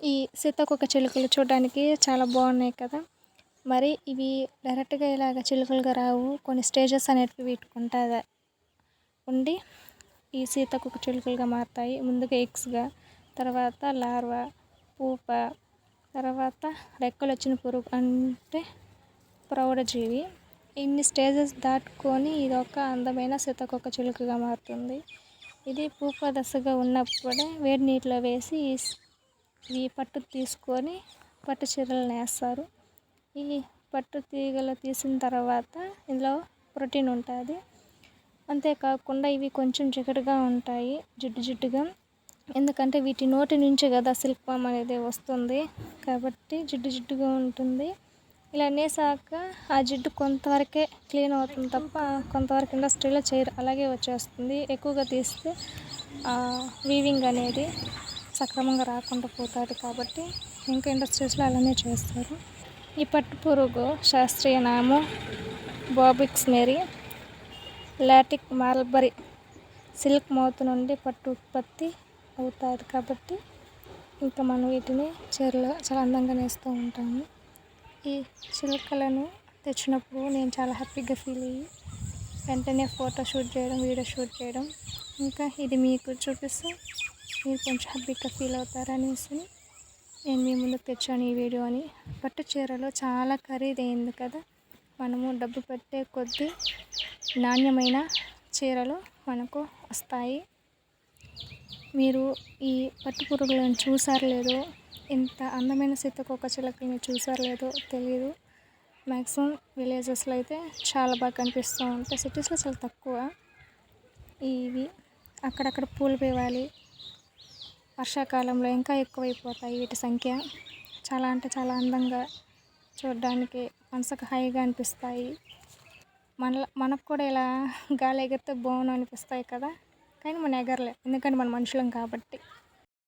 ఈ సీతాకోక చిలుకలు చూడడానికి చాలా బాగున్నాయి కదా. మరి ఇవి డైరెక్ట్గా ఇలాగ చిలుకలుగా రావు. కొన్ని స్టేజెస్ అనేటివి వీటికి ఉండి ఈ సీతాకోక చిలుకలుగా మారుతాయి. ముందుగా ఎగ్స్గా తర్వాత లార్వా పూప తర్వాత రెక్కలు వచ్చిన పురుగు అంటే ప్రౌఢజీవి. ఇన్ని స్టేజెస్ దాటుకొని ఇది ఒక అందమైన సీతాకోక చిలుకగా మారుతుంది. ఇది పూప దశగా ఉన్నప్పుడే వేడి నీటిలో వేసి ఈ పట్టు తీసుకొని పట్టు చీరలు నేస్తారు ఈ పట్టు తీగలు తీసిన తర్వాత ఇందులో ప్రోటీన్ ఉంటుంది. అంతేకాకుండా ఇవి కొంచెం జిగటగా ఉంటాయి జిడ్డు జిడ్డుగా. ఎందుకంటే వీటి నోటి నుంచి కదా సిల్క్ పామ్ అనేది వస్తుంది కాబట్టి జిడ్డు జిడ్డుగా ఉంటుంది. ఇలా నేసాక ఆ జిడ్డు కొంతవరకే క్లీన్ అవుతుంది తప్ప కొంతవరకు ఇండస్ట్రీలో చేయరు అలాగే వచ్చేస్తుంది. ఎక్కువగా తీస్తే వీవింగ్ అనేది సక్రమంగా రాకుండా పోతుంది కాబట్టి ఇంకా ఇండస్ట్రీస్లో అలానే చేస్తారు. ఈ పట్టు పురుగు శాస్త్రీయ నామం బాబిక్స్ మేరీ లాటిక్ మార్బరీ సిల్క్ మౌత్ నుండి పట్టు ఉత్పత్తి అవుతుంది కాబట్టి ఇంకా మనం వీటిని చీరలు చాలా అందంగా నేస్తూ ఉంటాము. ఈ చిలుకలను తెచ్చినప్పుడు నేను చాలా హ్యాపీగా ఫీల్ అయ్యి వెంటనే ఫోటో షూట్ చేయడం వీడియో షూట్ చేయడం ఇంకా ఇది మీకు చూపిస్తే మీరు కొంచెం హ్యాపీగా ఫీల్ అవుతారనేసి నేను మీ ముందుకు తెచ్చాను ఈ వీడియోని పట్టు చీరలు చాలా ఖరీదైంది కదా. మనము డబ్బు పెట్టే కొద్దీ నాణ్యమైన చీరలు మనకు వస్తాయి. మీరు ఈ పట్టు పురుగులను చూసారు లేదో ఇంత అందమైన సీతకొక చిలకల్ని చూసారు లేదో తెలియదు మ్యాక్సిమం విలేజెస్లో అయితే చాలా బాగా కనిపిస్తూ ఉంటాయి. సిటీస్లో చాలా తక్కువ. ఇవి అక్కడక్కడ పూలు పేవాలి వర్షాకాలంలో ఇంకా ఎక్కువైపోతాయి వీటి సంఖ్య. చాలా అంటే చాలా అందంగా చూడడానికి మనసుకు హాయిగా అనిపిస్తాయి. మన మనకు కూడా ఇలా గాలి ఎగిరితే బాగుండు అనిపిస్తాయి కదా. కానీ మనం ఎగరలే. ఎందుకంటే మన మనుషులం కాబట్టి.